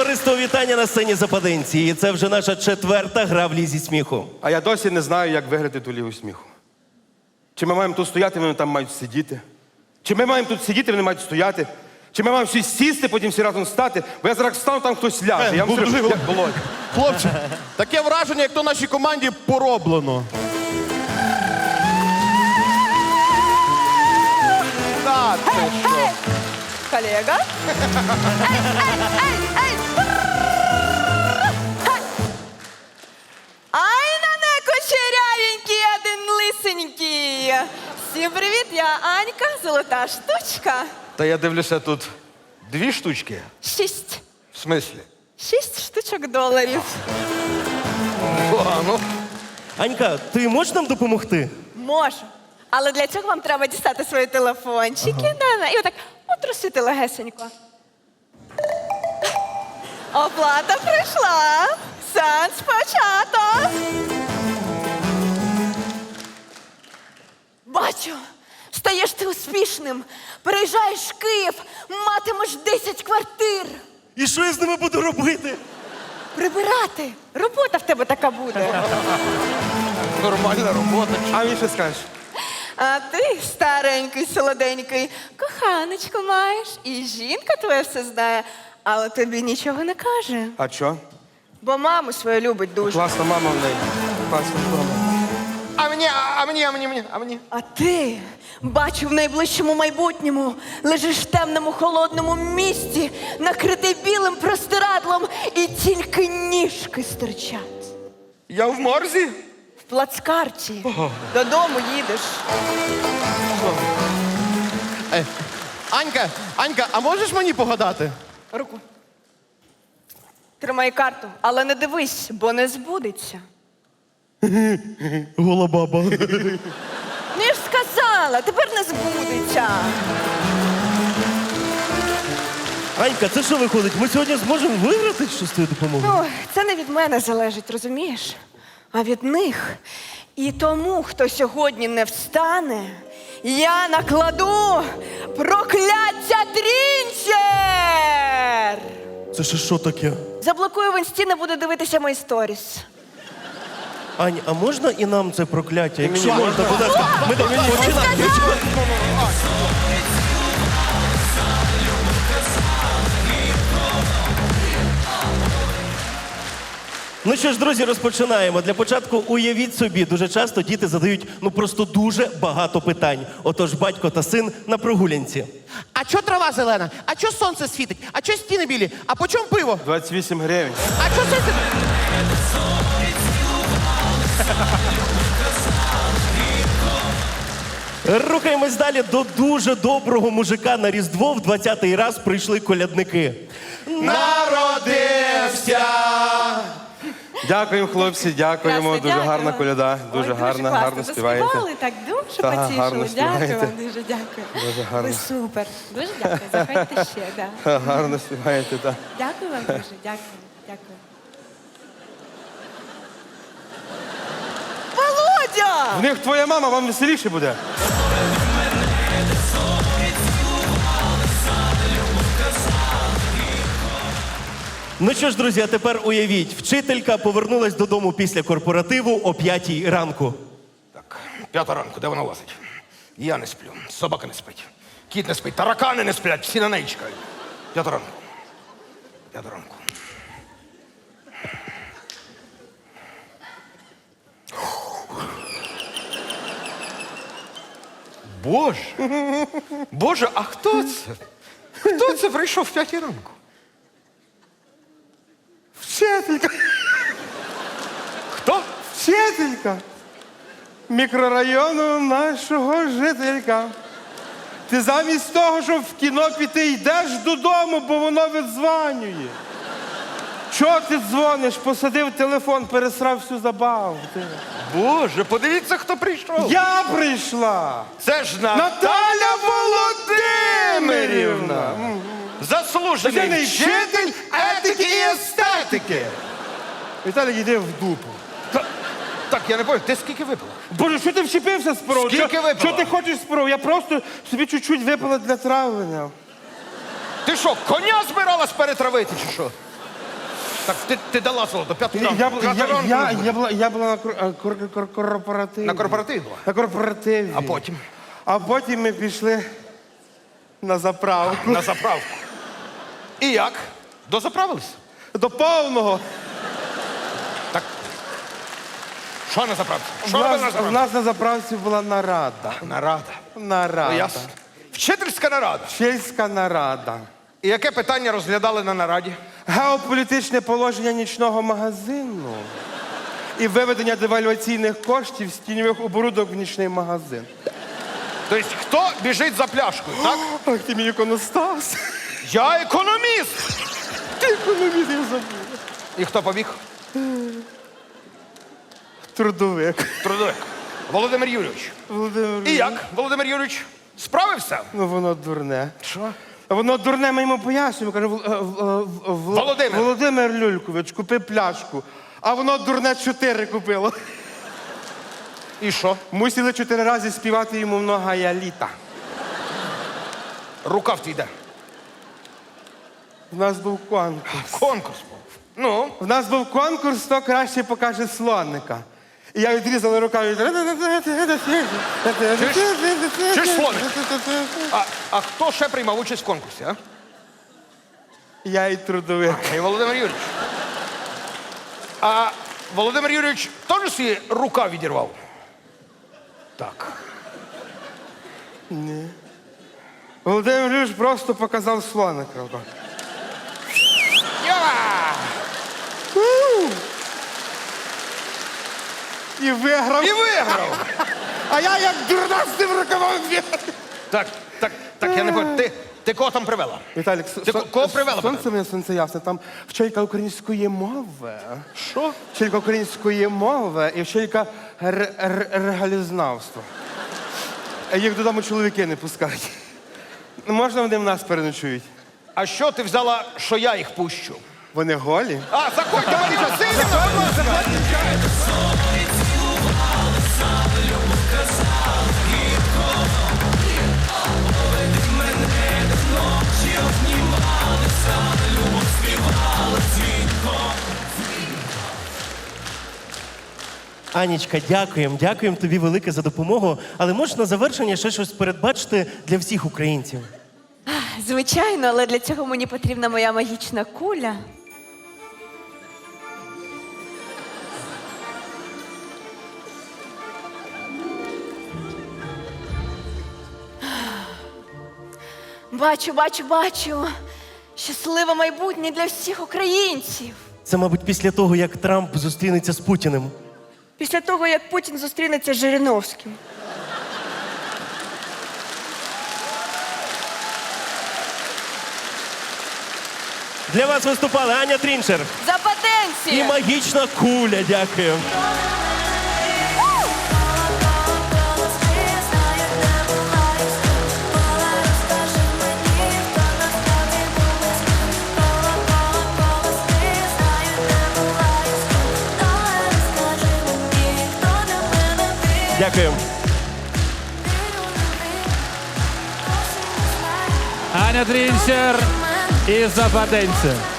Товариство вітання на сцені Западинці. І це вже наша четверта гра в лізі сміху. А я досі не знаю, як виграти ту лігу сміху. Чи ми маємо тут стояти, вони там мають сидіти? Чи ми маємо тут сидіти, вони мають стояти? Чи ми маємо всі сісти, потім всі разом стати? Бо я зараз встану, там хтось ляже. Я вам Е, скажу, Володимир, як Володь. Хлопче, таке враження, як то нашій команді пороблено. Та, ти що? Коллега. Эй, эй, эй, эй. Всім привіт, я Анька, золота штучка. Та я дивлюся тут дві штучки. Шість. В смислі? Шість штучок доларів. О, ну. Анька, ти можеш нам допомогти? Можу. Але для цього вам треба дістати свої телефончики. Да-да, і отак отрусити легесенько. Оплата прийшла. Сеанс почато. Бачу, стаєш ти успішним, переїжджаєш в Київ, матимеш 10 квартир. І що я з ними буду робити? Прибирати. Робота в тебе така буде. Нормальна робота. А мені що скажеш? А ти, старенький, солоденький, коханочку маєш, і жінка твоя все знає, але тобі нічого не каже. А що? Бо маму свою любить дуже. Класна мама в неї. Класна мама. А мені, а мені, а мені, мені, а мені. А ти, бачу, в найближчому майбутньому лежиш в темному холодному місті, накритий білим простирадлом, і тільки ніжки стирчать. Я в морзі? В плацкарті. Додому їдеш. Е, Анька, Анька, а можеш мені погадати? Руку. Тримай карту, але не дивись, бо не збудеться. Голобаба. Ну я ж сказала, тепер не збудеться. Анька, це що виходить? Ми сьогодні зможемо виграти що з твоєю допомогою? Ну, це не від мене залежить, розумієш? А від них. І тому, хто сьогодні не встане, я накладу прокляття трінчер! Це ще що таке? Заблокую в інсті, не буду дивитися мої сторіс. Ань, а можна і нам це прокляття? Якщо можна, будь ласка, ми так починаємо. Ну що ж, друзі, розпочинаємо. Для початку уявіть собі, дуже часто діти задають ну просто дуже багато питань. Отож, батько та син на прогулянці. А чо трава зелена? А чо сонце світить? А чо стіни білі? А по чому пиво? 28 гривень. А чо це? Рухаємось далі до дуже доброго мужика на Різдво. В 20-й раз прийшли колядники. Народився! Дякуємо, хлопці, дякуємо. Ясно, дуже дякую. гарна коляда. Ой, Дуже гарна, класно. гарно співаєте. Заспівали, так дуже Так, потішили. гарно Дякую співаєте. вам, дуже дякую. Дуже гарно. Ви супер. Дуже дякую. Заходьте ще. Да. Гарно співаєте, так. Дякую вам дуже. Дякую. Дякую. В них твоя мама, вам веселіше буде. Ну що ж, друзі, а тепер уявіть, вчителька повернулась додому після корпоративу о 5 ранку. Так, п'ята ранку, де вона лазить? Я не сплю, собака не спить, кіт не спить, таракани не сплять, всі на неї чекають. П'ята ранку. П'ята ранку. Боже, Боже, а хто це? Хто це прийшов в п'ятій ранку? Вчителька, Хто? вчителька. Мікрорайону нашого жителька. Ти замість того, щоб в кіно піти, йдеш додому, бо воно віддзванює. Чого ти дзвониш? Посадив телефон, пересрав всю забаву. Ти. Боже, подивіться, хто прийшов. Я прийшла! Це ж на... Наталя Володимирівна! заслужений вчитель етики і естетики. Віталій, йди в дупу. Та- Так, я не пам'ятаю, ти скільки випила? Боже, що ти вчепився з поров? Скільки Що- випила? Що ти хочеш з? Я просто собі чуть-чуть випила для травлення. Ти що, коня збиралась перетравити чи що? Так ти, ти дала золото, п'яту ранку. Я, я, ранку я, буде. я, була, я була на кор- е, кор- кор- корпоративі. На корпоративі була? На корпоративі. А потім? А потім ми пішли на заправку. На заправку. І як? Дозаправились? До повного. Так. Що на заправці? У Що робили на нас, у заправці? нас на заправці була нарада. Нарада. Нарада. Ну, ясно. Вчительська нарада. Чеська нарада. І яке питання розглядали на нараді? Геополітичне положення нічного магазину і виведення девальваційних коштів з тіньових оборудок в нічний магазин. Тобто, хто біжить за пляшкою, так? Ах, ти мій іконостас. Я економіст! Ти економіст, я забув. І хто побіг? Трудовик. Трудовик. Володимир Юрійович. Володимир. І як? Володимир Юрійович справився? Ну воно дурне. Що? Воно дурне, ми йому пояснюємо. Каже, е, в- е, в- в- Володимир. Володимир Люлькович, купи пляшку. А воно дурне чотири купило. І що? Мусили чотири рази співати йому много я літа. Рука в твій де? У нас був конкурс. Конкурс був. Ну, У нас був конкурс, хто краще покаже слоника. І я відрізала руками. Чуєш, слоник? а, а хто ще приймав участь в конкурсі, а? Я і трудовик. І Володимир Юрійович. А Володимир Юрійович теж свій рука відірвав? Так. Володимир Юрійович просто показав слоника. Я! І виграв. І виграв! А я як дурна з тим рукавом. Так, так, так, я не пам'ятаю. Ти, ти кого там привела? Віталік, Ти ко- кого привела Сонце мене сонце ясне. Там вчителька української мови. Що? Вчителька української мови і вчителька р- р- регалізнавства. Їх додому чоловіки не пускають. Можна вони в нас переночують? А що ти взяла, що я їх пущу? Вони голі? А, заходьте, Марія Васильівна, будь ласка. Анічка, дякуємо, дякуємо тобі велике за допомогу. Але можеш на завершення ще щось передбачити для всіх українців? Звичайно, але для цього мені потрібна моя магічна куля. Бачу, бачу, бачу. Щасливе майбутнє для всіх українців. Це, мабуть, після того, як Трамп зустрінеться з Путіним. Після того, як Путін зустрінеться з Жириновським. Для вас виступали Аня Трінчер За потенцію! і магічна куля. Дякую. Дякую. Аня Трінчер і Западенця.